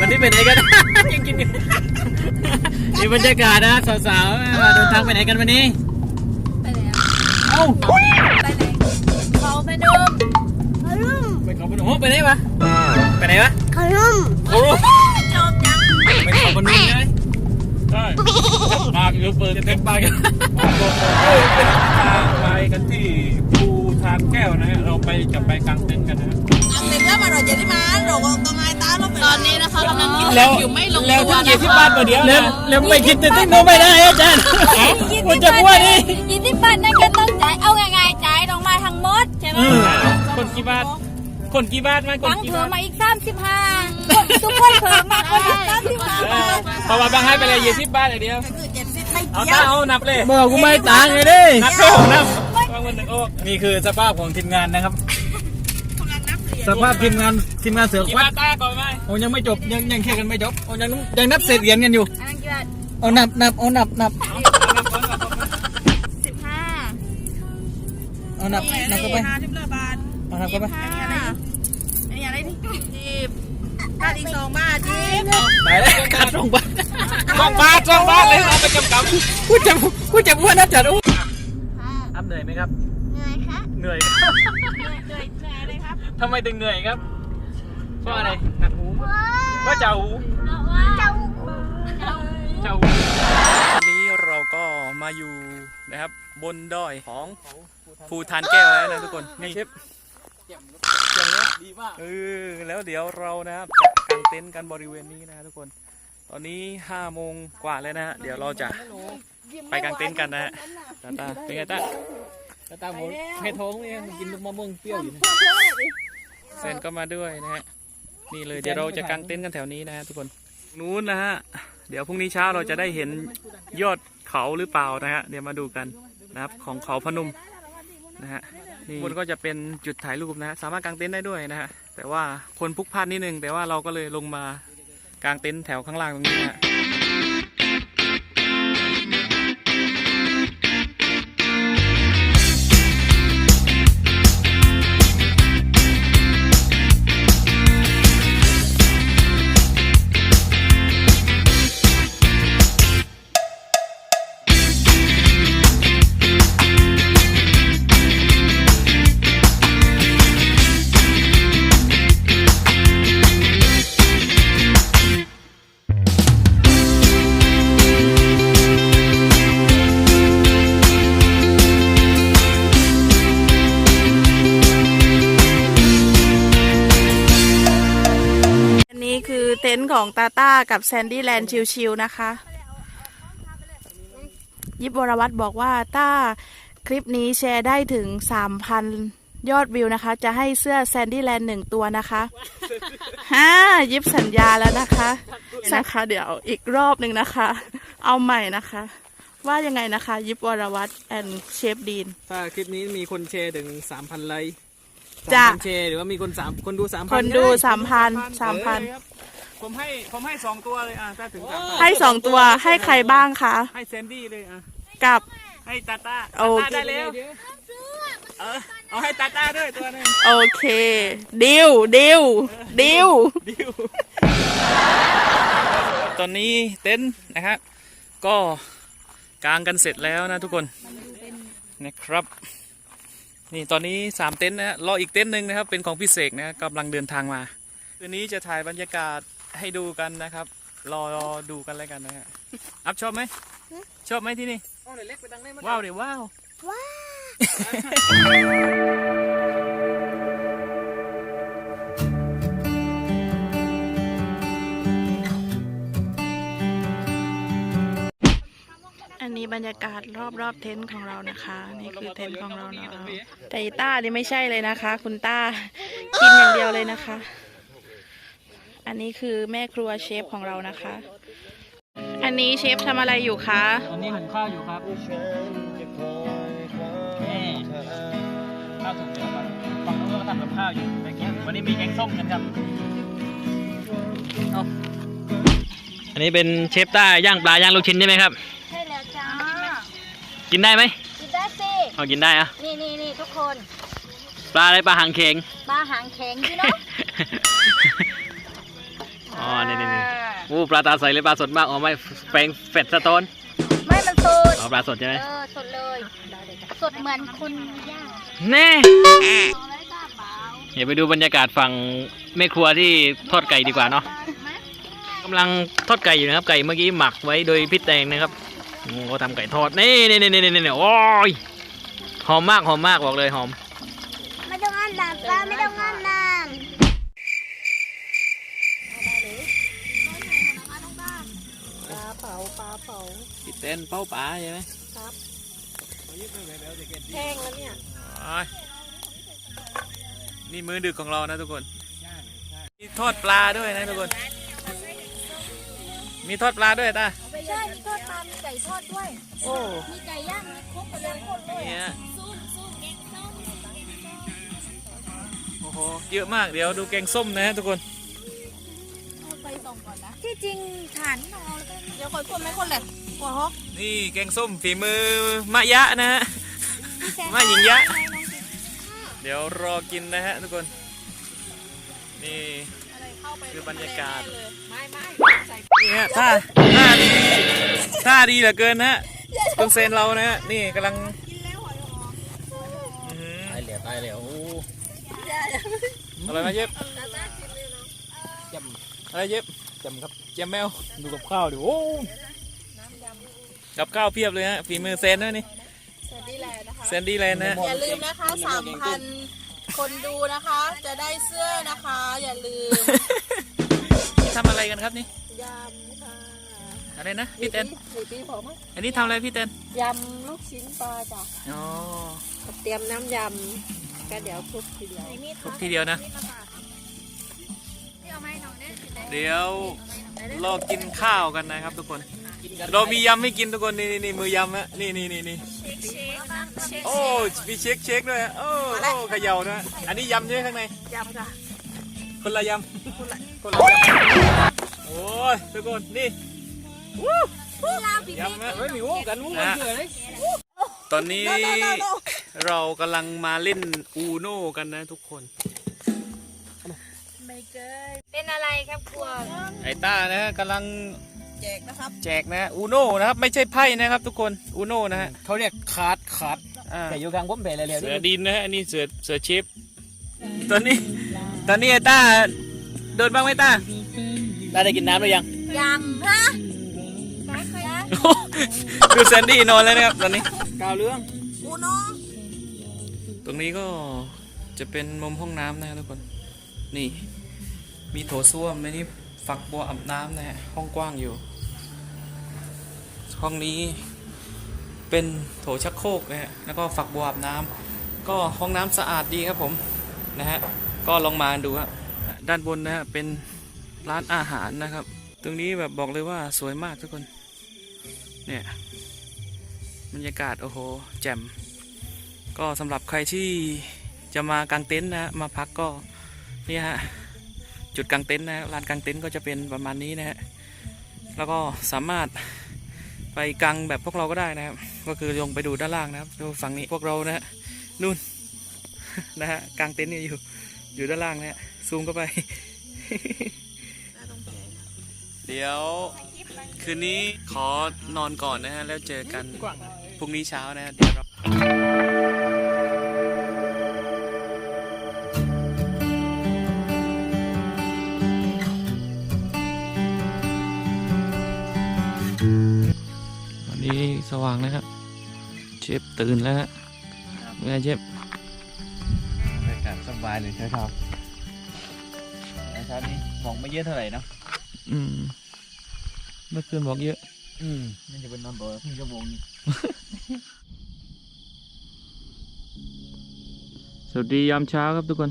วันนี้ไปไหนกันยังกินอยู่นี่บรรยากาศนะสาวๆมาเดินทางไปไหนกันวันนี้ ไปไหนอะเอ้าไปไหนเขาไปนุ่มขนมไปเขาพนมไปไหนวะไปไหนวะขนมโอ้โหจบจังไปเขาพนมเลยใช่ปากอยู่เปิดจะเต็มปากกันเป็นทางไปกันที่ภูทานแก้วนะฮะเราไปจะไปกางเต็นท์กันนะฮะเต็มแล้วมาเราจะได้มาเราต้องไงตาเราไป ตอนนี้นะคะกำลังกินแล้วอยู่ไม่ลงแล้วตัวทั้งยี่นะสิบคะบาทมาเดียวแล้วแล้วไม่คิดจะติ้งโนไม่ได้อาจารย์คุณจะพูดดิยี่สิบบาทนั่นก็ต้องจ่ายเอาง่ายๆจ่ายลงมาทั้งหมดใช่ไหมคนกี่บาทคนกี่บาทไหมคนฟังกี่เพิ่บามทมาอีกสามสิบห้าทุกคนเพิ่มมาคนละสามสิบห้าเออเพราะว่าบางให้ไปเลยยี่สิบบาทอย่างเดียวคือเจ็ดสิบไม่เอาเกี่ยตาวเอานับเลยบอกกูไม่ต่างเลยดินับเร็วนับวางวันหนึ่งออกนี่คือสภาพของทีมงานนะครับ สภาพทีมงานทีมงานเสือกี่ควับาดทตาก่อนไหมโอ้ยังไม่จบยังยังแค่กันไม่จบโอ้ยังยังนับเศษเหรียญกันอยู่อันนั้นกี่บาทเอานับนับเอานับนับสิบห้าเอานับนับเข้าไปห้าสิบละบาทเอานับเข้าไปห้าอันนี้อะไรนี่จีบค่าอีกสองบาทจีบไปแล้วขาดสองบาทสองบาทสองบาทเลยเอาไปกำกับกูจะกูจะพูดนะจัดอู้อัพเหนื่อยไหมครับเหนื่อยคะเหนื่อยเหนื่อยเหนื่อย เหนื่อยอะไรครับทำไมถึงเหนื่อยครับเพราะอะไรหนักหูว่าเจ้าหูเพราะว่าเจ้าเจ้าวันนี้เราก็มาอยู่นะครับ บนดอยของภูทานแก้วแล้วนะทุกคนนี่เชฟเกี่ยมเกี่ยมเนี่ยดีมาก เออแล้วเดี๋ยวเรานะครับจะกางเต็นท์กันบริเวณนี้นะทุกคน ตอนนี้ห้าโมงกว่าแล้วนะฮะเดี๋ยวเราจะไปกางเต็นท์กันนะฮะตาตาเป็นไงตาตาตาหมูให้ท้องเนี่ยมันกินลูกมะม่วงเปรี้ยวอยู่นะ เซนก็มาด้วยนะฮะนี่เลยเดี๋ยวเราจะกางเต็นท์กันแถวนี้นะฮะทุกคนนู้นนะฮะเดี๋ยวพรุ่งนี้เช้าเราจะได้เห็นยอดเขาหรือเปล่านะฮะเดี๋ยวมาดูกันนะครับของเขาพนมนะฮะนี่คนก็จะเป็นจุดถ่ายรูปนะฮะสามารถกางเต็นท์ได้ด้วยนะฮะแต่ว่าคนพลุกพล่านนิดนึงแต่ว่าเราก็เลยลงมากางเต็นท์แถวข้างล่างตรงนี้นะฮะ ของตาต้ากับแซนดี้แลนด์ชิลๆนะคะ ยิบวรวัตรบอกว่าต้าคลิปนี้แชร์ได้ถึง 3,000 ยอดวิวนะคะ จะให้เสื้อแซนดี้แลนด์หนึ่งตัวนะคะฮ่ายิบสัญญาแล้วนะคะนะคะเดี๋ยวอีกรอบหนึ่งนะคะ เอาใหม่นะคะ ว่ายังไงนะคะ ยิบวรวัตรแอนเชฟดีนถ้าคลิปนี้มีคนแชร์ถึงสามพันไลค์จ้ะ3,000แชร์หรือว่ามีคนสามคนดูสามพัคนดูสามพันสามพัน ผมให้ผมให้สองตัวเลยอะถ้าถึงสามพันให้สองตัวให้ใครบ้างคะให้แซนดี้เลยอะกับ ให้ตาตาโอตาเคได้แล้วเออเอาให้ตาตาด้วยตัวหนึงโอเค ดิวดิวดิวดิวตอนนี้เต็นท์นะครับก็กางกันเสร็จแล้วนะทุกคนนะครับ นี่ตอนนี้สามเต็นท์นะฮะรออีกเต็นท์หนึ่งนะครับเป็นของพี่เสกนะกำลังเดินทางมาคืนนี้จะถ่ายบรรยากาศ ให้ดูกันนะครับ รอรอดูกันแล้วกันนะฮะอัพชอบไหมชอบไหมที่นี่ว้าวเดี๋ยวว้าวอันนี้บรรยากาศรอบๆเต็นท์ของเรานะคะ นี่คือเต็นท์ของเราเนาะแต่อีต้านี่ไม่ใช่เลยนะคะ คุณต้ากินอย่างเดียวเลยนะคะ อันนี้คือแม่ครัวเชฟของเรานะคะ อันนี้เชฟทำอะไรอยู่คะ ตอนนี้หุงข้าวอยู่ครับนี่ข้าวสุกเดี๋ยวก่อนฝั่งนู้นก็ทำกับข้าวอยู่ไปกินวันนี้มีแกงส้มกันครับเอาอันนี้เป็นเชฟต้าย่างปลาย่างลูกชิ้นใช่ไหมครับ ใช่แล้วจ้า กินได้ไหมกินได้สิเอากินได้อะนี่นี่นี่ทุกคน ปลาอะไรปลาหางเข็งมาหางแข็งพี่เนาะ อ๋อโอ้ปลาตาใสเลยปลาสดมากอ๋อไม่แปลงเฟดสะต้นไม่มันสดอ๋อปลาสดใช่ไหมเออสดเลย สดเหมือนคนย่างแน่อย่าไปดูบรรยากาศฝั่งแม่ครัวที่ทอดไก่ดีกว่าเนาะกำลังทอดไก่อยู่นะครับ ไก่เมื่อกี้หมักไว้โดยพี่แตงนะครับโอ้เขาทำไก่ทอดนี่นี่นี่นี่นี่โอ้ยหอมมากหอมมากบอกเลยหอมไม่ต้องอาบน้ำปลาไม่ต้องอาบน้ เต้นเป้าป๋าใช่ไหมแห้งแล้วเนี่ยอ้ายนี่มือดึกของเรานะทุกคน มีทอดปลาด้วยนะทุกคน มีทอดปลาด้วยตาใช่มีทอดปลา มีไก่ทอดด้วย โอ้ มีไก่ย่าง มีครบเลยหมดเลยนี่ฮะโอ้โห เยอะมาก เดี๋ยวดูแกงส้มนะฮะทุกคนไปส่งก่อนนะที่จริงฐานนอนแล้วก็เดี๋ยวคอยคนไม่คนเลยกลัวฮอกนี่แกงส้มฝีมือมะยะนะฮะ มาหญิงยะ เดี๋ยวรอกินนะฮะทุกคน นี่คือบรรยากาศไม่ไม่ใส่นี่ฮะท่าท่าดีท่าดีเหลือเกินนะฮะคุณเซนเรานะฮะนี่กำลังอื้อหือตายแล้วตายแล้วอะไรมาเย็บจอะไรเย็บำจำครับ แจมแมวดูกับข้าวดิโอ้กับข้าวเพียบเลยฮะฝีมือเซนด้วยนี่สวัสดีแลนด์นะคะเซนดี้แลนด์นะฮะอย่าลืมนะคะสามพันคนดูนะคะ จะได้เสื้อนะคะ อย่าลืมนี่ทำอะไรกันครับนี่ยำค่ะอะไรนะพี่เต้นสี่ปีพอมั้ยอันนี้ทำอะไรพี่เต้นยำลูกชิ้นปลาจ้ะอ๋อเตรียมน้ำยำก็เดี๋ยวคลุกทีเดียวทุกทีเดียวนะเอาไหมน้องเนี่ย เดี๋ยวรอกินข้าวกันนะครับทุกคน เรามียำให้กินทุกคนนี่นี่นี่มือยำฮะนี่นี่นี่นี่โอ้มีเช็คเช็คด้วยฮะโอ้โอ้เขย่าด้วยฮะอันนี้ยำใช่ไหมข้างในยำค่ะคนละยำคนละคนละยำโอ้ยทุกคนนี่ยำฮะไม่มีโอ้กันโอ้กันเลยตอนนี้เรากำลังมาเล่นอูโน่กันนะทุกคน เป็นอะไรครับครัวไอ้ต้านะฮะกำลังแจกนะครับ แจกนะฮะอูโน่นะครับไม่ใช่ไพ่นะครับ ทุกคนอูโน่นะฮะเขาเรียกขาดขาดอ่าแต่อยู่กลางผมแผ่เลยเร็วเสืนี่อดินนะฮะอันนี้เสือเสือเชฟตอนนี้ ตอนนี้ไอ้ต้าโดนบ้างไหมต้าได้ได้กินน้ำหรือยังยังฮะดูแซนดี้นอนแล้วนะครับตอนนี้กาวเรื่องอูน้องตรงนี้ก็จะเป็นมุมห้องน้ำนะฮะทุกคนนี่ มีโถส้วมในนี้ฝักบัวอาบน้ำนะฮะห้องกว้างอยู่ ห้องนี้เป็นโถชักโครกนะฮะแล้วก็ฝักบัวอาบน้ำก็ห้องน้ำสะอาดดีครับผมนะฮะก็ลองมาดูฮะด้านบนนะฮะเป็นร้านอาหารนะครับ ตรงนี้แบบบอกเลยว่าสวยมากทุกคนเนี่ยบรรยากาศโอ้โหแจ่มก็สำหรับใครที่จะมากางเต็นท์นะมาพักก็นี่ฮะ จุดกางเต็นท์นะฮะลานกางเต็นท์ก็จะเป็นประมาณนี้นะฮะแล้วก็สามารถไปกางแบบพวกเราก็ได้นะครับ ก็คือลงไปดูด้านล่างนะครับดูฝั่งนี้พวกเรานะฮะนู่นนะฮะกางเต็นท์เนี่ยอยู่อยู่ด้านล่างนะฮะซูมเข้าไป เดี๋ยวคืนนี้ขอนอนก่อนนะฮะแล้วเจอกันพรุ่งนี้เช้านะฮะเดี๋ยวเรา สว่างนะครับ เชฟตื่นแล้วฮะเป็นไงเชฟบรรยากาศสบายเลยเช้าเช้าเช้านี้มองไม่เยอะเท่าไหร่เนาะอืมเมื่อคืนบอกเยอะ อืมนี่จะเป็นนอนบ่อครึ่งชั่วโมงนี่สวัสดียามเช้าครับทุกคน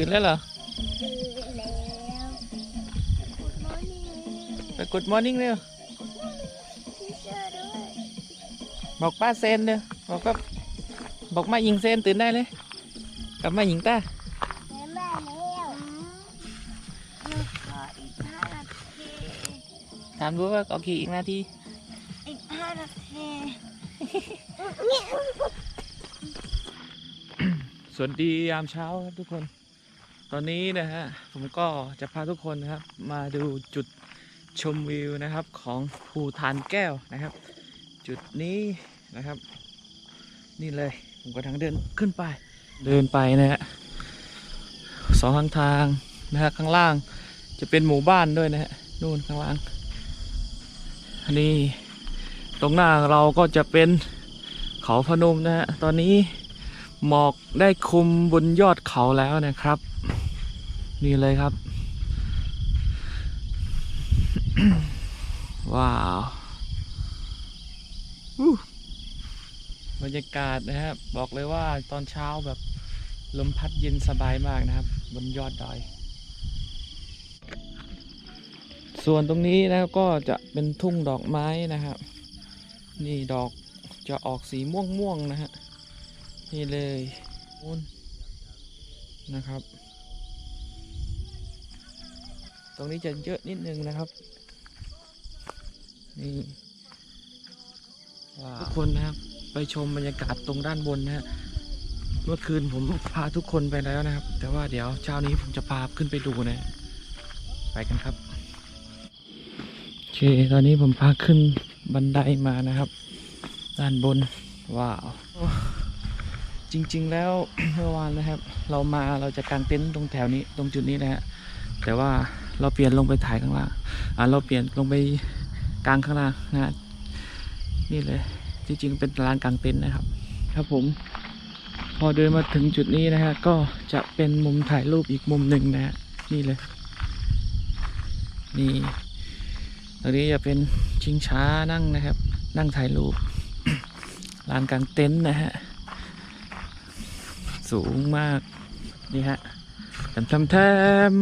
ตื่นแล้วเหรอไปกดมอร์นิ่งเร็วบอกป้าเซนเร็วบอกก็บอกมาหญิงเซนตื่นได้เลยกลับมาหญิงตาถามดูว่าโอเคอีกนาทีอีกห้านาทีสวัสดียามเช้าครับทุกคน ตอนนี้นะฮะผมก็จะพาทุกคนนะครับ มาดูจุดชมวิวนะครับของภูทานแก้วนะครับ จุดนี้นะครับ นี่เลยผมก็ทางเดินขึ้นไป เดินไปนะฮะสองข้างทางนะฮะข้างล่างจะเป็นหมู่บ้านด้วยนะฮะนู่นข้างล่างอันนี้ตรงหน้าเราก็จะเป็นเขาพนมนะฮะตอนนี้หมอกได้คุมบนยอดเขาแล้วนะครับ นี่เลยครับ ว้าวบรรยากาศนะครับ บอกเลยว่าตอนเช้าแบบลมพัดเย็นสบายมากนะครับ บนยอดดอย ส่วนตรงนี้นะครับก็จะเป็นทุ่งดอกไม้นะครับ นี่ดอกจะออกสีม่วงม่วงๆนะฮะนี่เลยนู่นนะครับ ตรงนี้จะเยอะนิดนึงนะครับนี่ทุกคนนะครับ ไปชมบรรยากาศตรงด้านบนนะฮะเมื่อคืนผมพาทุกคนไปแล้วนะครับ แต่ว่าเดี๋ยวเช้านี้ผมจะพาขึ้นไปดูนะ ไปกันครับโอเคตอนนี้ผมพาขึ้นบันไดมานะครับ ด้านบนว้าวจริง ๆ แล้วเมื่อวานนะครับ เรามาเราจะกางเต็นท์ตรงแถวนี้ตรงจุดนี้นะฮะแต่ว่า เราเปลี่ยนลงไปถ่ายข้างล่างอ่าเราเปลี่ยนลงไปกลางข้างล่างนะฮะนี่เลยที่จริงเป็นลานกลางเต็นท์นะครับ ครับผม พอเดินมาถึงจุดนี้นะฮะก็จะเป็นมุมถ่ายรูปอีกมุมหนึ่งนะฮะนี่เลย นี่ตรงนี้จะเป็นชิงช้านั่งนะครับ นั่งถ่ายรูปลานกลางเต็นท์นะฮะสูงมากนี่ฮะ แถมแถม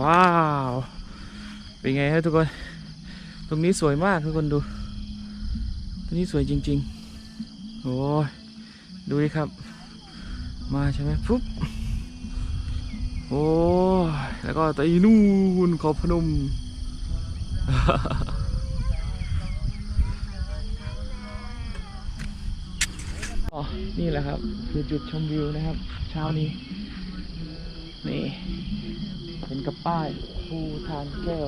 ว้าว เป็นไงฮะทุกคน ตรงนี้สวยมากทุกคนดู ตรงนี้สวยจริงๆ โอ้ย ดูดิครับ มาใช่ไหมปุ๊บ โอ้ย แล้วก็ไปนู่นขาพนมอ๋อนี่แหละครับ คือจุดชมวิวนะครับ เช้านี้ นี่เห็นกับป้ายภูทานแก้ว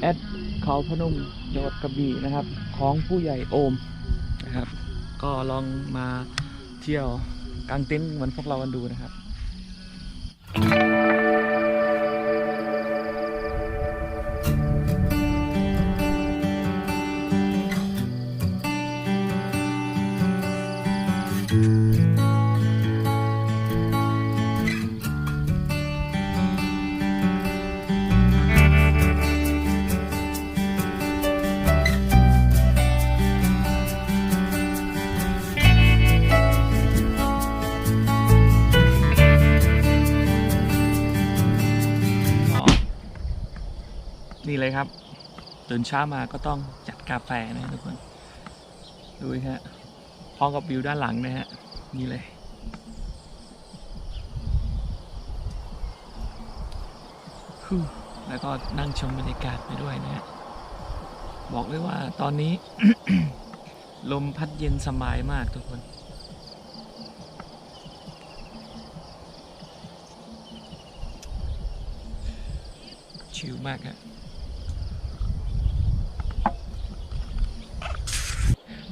แอดเขาพนมจังหวัดกระบี่นะครับ ของผู้ใหญ่โอมนะครับ ก็ลองมาเที่ยวกางเต็นท์เหมือนพวกเรากันดูนะครับ นี่เลยครับตื่นเช้ามาก็ต้องจัดกาแฟนะทุกคนดูฮะพร้อมกับวิวด้านหลังนะฮะนี่เลย แล้วก็นั่งชมบรรยากาศไปด้วยนะฮะบอกเลยว่าตอนนี้ ลมพัดเย็นสบายมากทุกคนชิลมากฮะ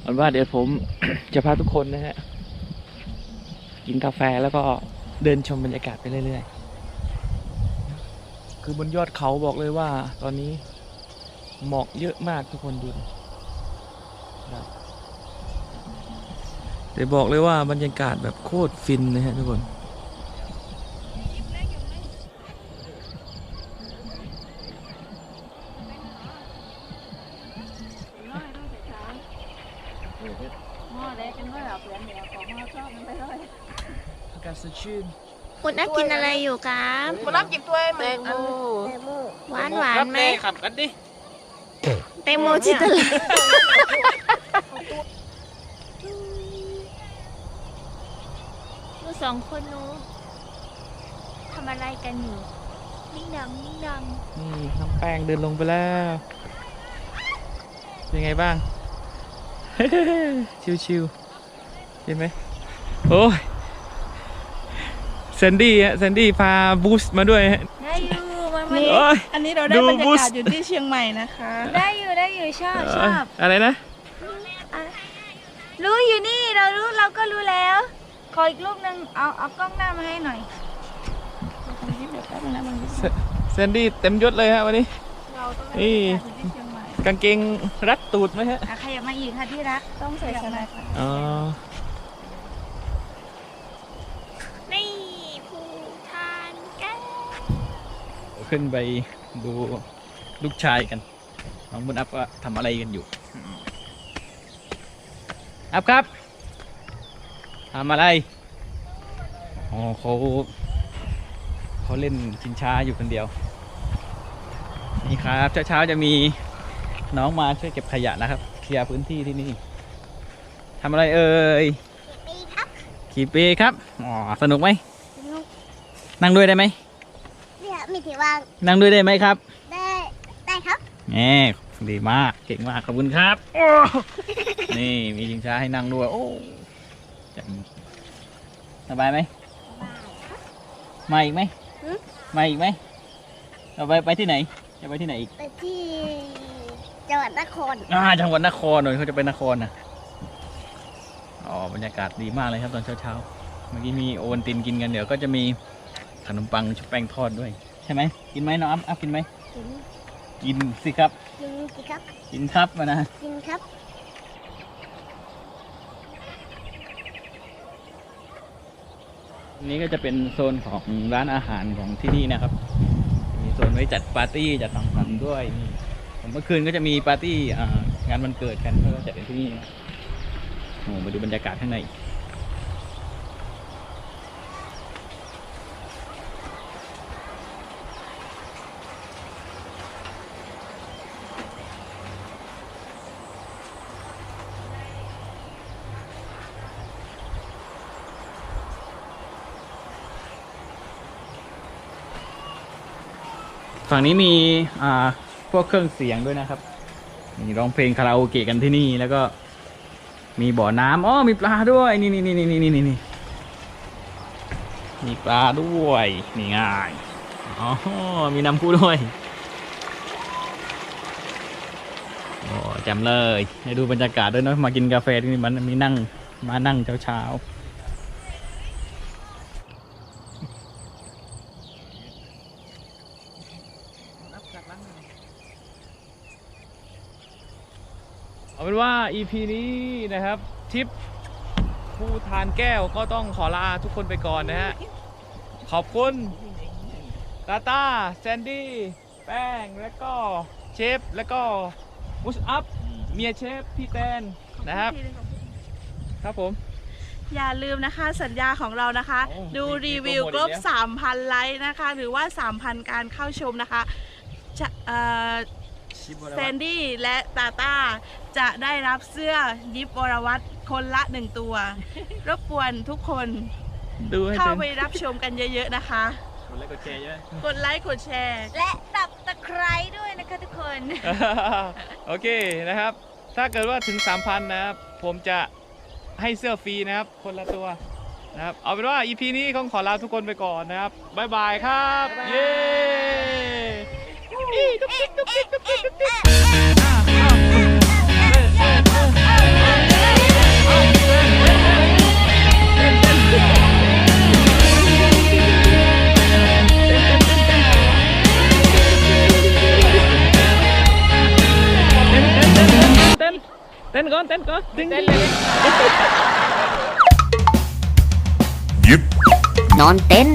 อาเป็ นว่าเดี๋ยวผมจะพาทุกคนนะฮะ กินกาแฟแล้วก็เดินชมบรรยากาศไปเรื่อยๆ คือบนยอดเขาบอกเลยว่า ตอนนี้หมอกเยอะมากทุกคนดูครับเดี๋ยวบอกเลยว่าบรรยากาศแบบโคตรฟินนะฮะทุกคน คุณน่ากินอะไรอยู่ครับมารับจิบถ้วยแตงโมหวานหวานไหมขับกันดิแตงโมจิตลาดูสองคนนู้ทำอะไรกันอยู่นิ่งดังนิ่งดังนี่น้องแป้งเดินลงไปแล้วเป็นไงบ้าง ชิวๆเห็นไหมโอ้ย ซนดี้ฮะแซนดี้พาบูสต์มาด้วยฮะ ได้อยู่มันมันนี่โอ้ยอันนี้เราได้ดูบรรยาบูส กาศอยู่ที่เชียงใหม่นะคะ ได้อยู่ได้อยู่ชอบชอบอะไรนะรู้อยู่นี่เรารู้เราก็รู้แล้ว ขออีกรูปหนึ่งเอาเอากล้องหน้ามาให้หน่อย แซนดี้เต็มยศเลยฮะวันนี้ เราต้องได้นี่บรรยากาศอยู่ที่เชียงใหม่กางเกงรัดตูดไหมฮะ อะขยับมาอีกค่ะที่รักต้องใส่สไนเปอร์อ๋อ นี่ภูทานแก้ว ขึ้นไปดูลูกชายกัน น้องบุญอัพว่าทำอะไรกันอยู่ อัพครับทำอะไร อ๋อเขาเขาเล่นชิงช้าอยู่คนเดียว นี่ครับเช้าๆจะมีน้องมาช่วยเก็บขยะนะครับ เคลียร์พื้นที่ที่นี่ทำอะไรเอ่ยขี่ปีครับ อ๋อ สนุกไหม นั่งด้วยได้ไหมเนี่ยมี ที่วาง นั่งด้วยได้ไหมครับ ได้ได้ครับแหมดีมาก เก่งมาก ขอบคุณครับโอ้นี่มีชิงช้าให้นั่งด้วย โอ้แจ่มสบายไหมมาอีกไหมมาอีกไหมเราไปไปที่ไหน จะไปที่ไหนอีก ไปที่ จังหวัดนคร อ่า จังหวัดนครหน่อยเขาจะไปนครนะอ๋อ บรรยากาศดีมากเลยครับตอนเช้าๆ เมื่อกี้มีโอวัลตินกินกันเดี๋ยวก็จะมีขนมปังชุบแป้งทอดด้วยใช่ไหมกินไหมน้องอัพอัพกินไหมกินกินสิครับ กินสิครับ กินครับมานะกินครับอันนี้ก็จะเป็นโซนของร้านอาหารของที่นี่นะครับ มีโซนไว้จัดปาร์ตี้จัดสังสรรค์ด้วยนี่เมื่อคืนก็จะมีปาร์ตี้อ่างานวันเกิดกันก็จัดเป็นที่นี่นะโอ้มาดูบรรยากาศข้างใน ฝั่งนี้มีอ่าพวกเครื่องเสียงด้วยนะครับ มีร้องเพลงคาราโอเกะกันที่นี่แล้วก็มีบ่อน้ำอ๋อมีปลาด้วยนี่นี่นี่นี่นี่นี่นี่มีปลาด้วยนี่ง่ายอ๋อมีน้ำพุด้วยโอ้จำเลยให้ดูบรรยากาศด้วยเนอะมากินกาแฟที่นี่มันมีนั่งมานั่งเช้าเช้า เอาเป็นว่า EP นี้นะครับทริปภูทานแก้วก็ต้องขอลาทุกคนไปก่อนนะฮะ ขอบคุณตาตาแซนดี้ แป้ง แล้วก็เชฟ แล้วก็มุชอัพ เมียเชฟ พี่แตนนะครับ ครับผม อย่าลืมนะคะสัญญาของเรานะคะ โอ้ดูมีรีวิวโปรโมทครบอีกแล้ว 3,000 ไลค์นะคะ หรือว่า 3,000 การเข้าชมนะคะจะเอ่อ แซนดี้และตาตาจะได้รับเสื้อยิปวรวัตคนละหนึ่งตัว รบกวนทุกคนดูให้เข้าเต็มไปรับชมกันเยอะ ๆ นะคะ กดไลค์กดแชร์เยอะกดไลค์กดแชร์ และตับตะไคร้ด้วยนะคะทุกคน โอเคนะครับ ถ้าเกิดว่าถึง 3,000 นะครับ ผมจะให้เสื้อฟรีนะครับ คนละตัวนะครับ เอาเป็นว่า EP นี้คงขอลาทุกคนไปก่อนนะครับ บ๊ายบายครับ เย้ อี้ดุ๊กดิ๊กดุ๊กดิ๊กดุ๊กดิ๊กดุ๊กดิ๊กเต้นเต้นก่อนเต้นก่อนเต้นเลยนอนเต็น